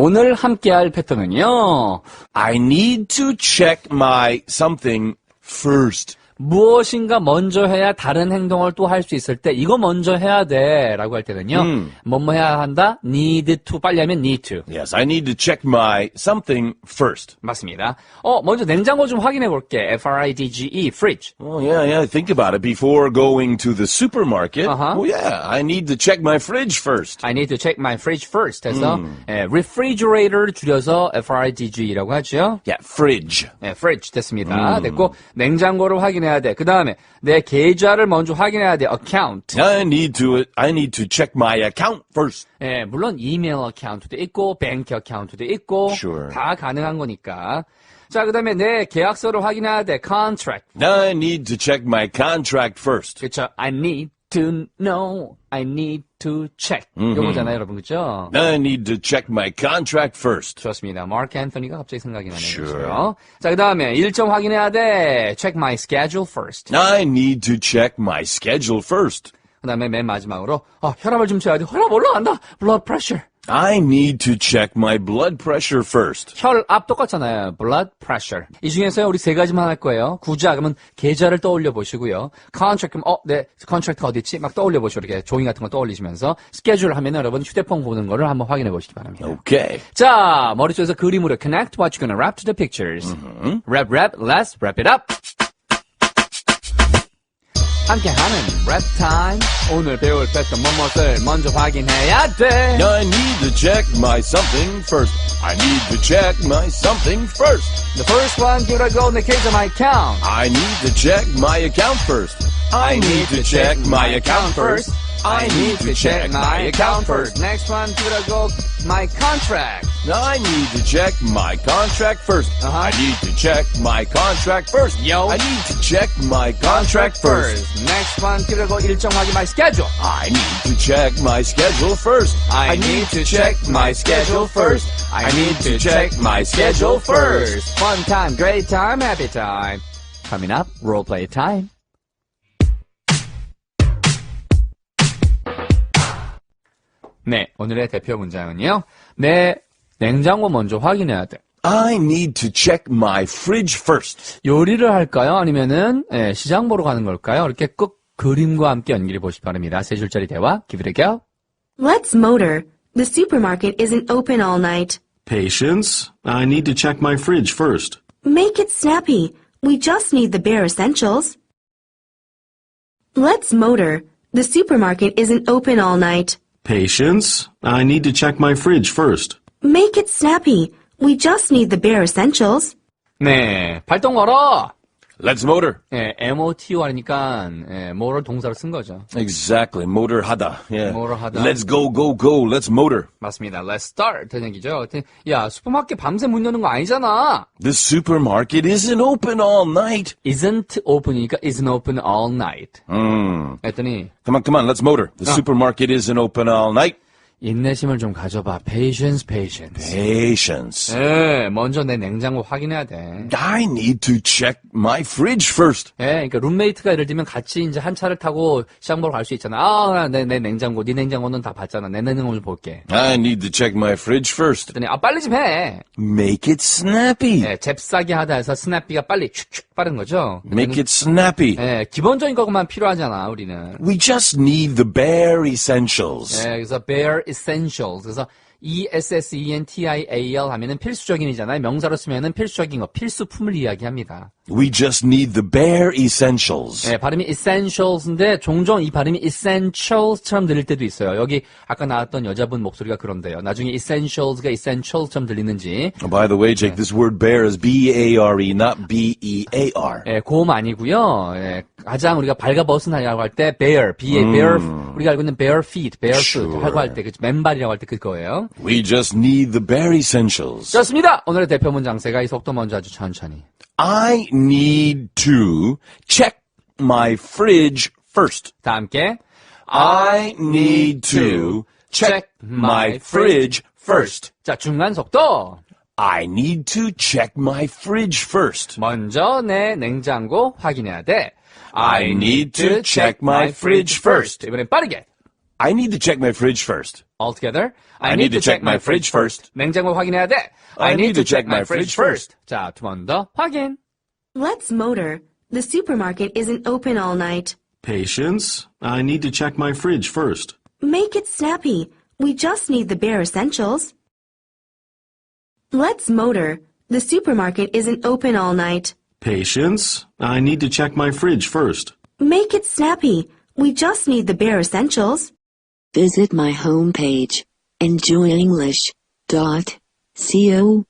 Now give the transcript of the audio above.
오늘 함께할 패턴은요. I need to check my something first. 무엇인가 먼저 해야 다른 행동을 또 할 수 있을 때 이거 먼저 해야 돼 라고 할 때는요. 뭐뭐 해야 한다? need to 빨리 하면 need to. Yes, I need to check my something first. 맞습니다. 어, 먼저 냉장고 좀 확인해 볼게. F-R-I-D-G-E, fridge. Oh, yeah, yeah. Think about it. Before going to the supermarket, Uh-huh. well, yeah, I need to check my fridge first. I need to check my fridge first 해서 예, refrigerator 줄여서 F-R-I-D-G라고 하죠. Yeah, fridge. 네, fridge 됐습니다. 됐고 냉장고를 확인해 야 돼. 그 다음에 내 계좌를 먼저 확인해야 돼. account. I need to I need to check my account first. 예, 물론 이메일 어카운트도 있고 뱅크 어카운트도 있고 Sure. 다 가능한 거니까. 자, 그 다음에 내 계약서를 확인해야 돼. contract. I need to check my contract first. 그렇죠. I need to know. I need to check. 요거잖아요, 여러분. 그렇죠? I need to check my contract first. 좋습니다. 마크 앤토니가 갑자기 생각이 나네요. Sure. 그렇죠? 자, 그다음에 일정 확인해야 돼. check my schedule first. I need to check my schedule first. 그 다음에 맨 마지막으로 아, 혈압을 좀 재야 돼. 혈압 올라간다. blood pressure. I need to check my blood pressure first. 혈압 똑같잖아요. blood pressure. 이 중에서 우리 세 가지만 할 거예요. 구자 그러면 계좌를 떠올려 보시고요. contract 그럼 어, 네, contract가 어디 있지? 막 떠올려 보시고 이렇게 종이 같은 거 떠올리시면서 schedule 하면 여러분 휴대폰 보는 거를 한번 확인해 보시기 바랍니다. Okay. 자, 머릿속에서 그림으로 connect what you're gonna wrap to the pictures. Wrap, wrap, let's wrap it up. 함께하는 랩 타임. 오늘 배울 패턴 뭐뭇을 먼저 확인해야 돼. I need to check my something first. I need to check my something first. The first one, give it a go in the case of my account. I need to check my account first. I need to check my account first. I need to check my account first. Next one, give it a go, my contract. I need to check my contract 1st Uh-huh. I need to check my contract first. Yo. I need to check my contract first. Next one, give it a go, 일정 확인 my schedule. I need to check my schedule first. I need to check my schedule first. I need to check my schedule first. Fun time, great time, happy time. Coming up, role play time. 네, 오늘의 대표 문장은요. 내 냉장고 먼저 확인해야 돼. I need to check my fridge first. 요리를 할까요? 아니면은 예, 시장 보러 가는 걸까요? 이렇게 꼭 그림과 함께 연기해 보시기 바랍니다. 세 줄짜리 대화, give it a go. Let's motor. The supermarket isn't open all night. Patience. I need to check my fridge first. Make it snappy. We just need the bare essentials. Let's motor. The supermarket isn't open all night. Patience. I need to check my fridge first. Make it snappy. We just need the bare essentials. 네, 발동 걸어. Let's motor. 예, MOTO 하니까 예, 뭐를 동사로 쓴 거죠. Exactly. Motor hada. Yeah. Motor hada. Let's go, go, go. Let's motor. 맞습니다. Let's start 되는 얘기죠. 야, 슈퍼마켓 밤새 문 여는 거 아니잖아. The supermarket isn't open all night. isn't open이니까 isn't open all night. Mm. 했더니 Come on, come on. Let's motor. The supermarket isn't open all night. 인내심을 좀 가져봐. patience, patience. Patience. 예, 먼저 내 냉장고 확인해야 돼. I need to check my fridge first. 예, 그러니까 룸메이트가 예를 들면 같이 이제 한 차를 타고 시장 보러 갈 수 있잖아. 아, 내, 내 냉장고, 네 냉장고는 다 봤잖아. 내 냉장고 좀 볼게. I need to check my fridge first. 했더니 아 빨리 좀 해. Make it snappy. 예, 잽싸게 하다 해서 스냅비가 빨리 슉슉 빠른 거죠. Make it snappy. 예, 기본적인 것만 필요하잖아, 우리는. We just need the bare essentials. 예, 그래서 bare essentials. E E-S-S-E-N-T-I-A-L 하면은 필수적인이잖아요. 명사로 쓰면은 필수적인 거, 필수품을 이야기합니다. We just need the bare essentials. 예, 발음이 essentials인데 종종 이 발음이 essentials처럼 들릴 때도 있어요. 여기 아까 나왔던 여자분 목소리가 그런데요. 나중에 essentials가 essentials처럼 들리는지 Oh, by the way, Jake, this word bare is B-A-R-E, not B-E-A-R. 예, 고음 아니고요. 예, 가장 우리가 발가벗은하라고 할 때 bare, b a bare, 우리가 알고 있는 bare feet, bare foot. 하고 할 때, 그 맨발이라고 할 때 그거예요. We just need the bare essentials. 좋습니다. 오늘의 대표 문장세가 이 속도 먼저 아주 천천히. I need to check my fridge first. 다 함께. I need to check my fridge first. 자, 중간 속도. I need to check my fridge first. 먼저 내 냉장고 확인해야 돼. I need to check my fridge first. 이번엔 빠르게. I need to check my fridge first. All together. I need to check my fridge first. 냉장고 확인해야 돼. I need to check my fridge first. 자, 두 번 더 확인. Let's motor. The supermarket isn't open all night. Patience. I need to check my fridge first. Make it snappy. We just need the bare essentials. Let's motor. The supermarket isn't open all night. Patience. I need to check my fridge first. Make it snappy. We just need the bare essentials. Visit my homepage, enjoyenglish.co.kr.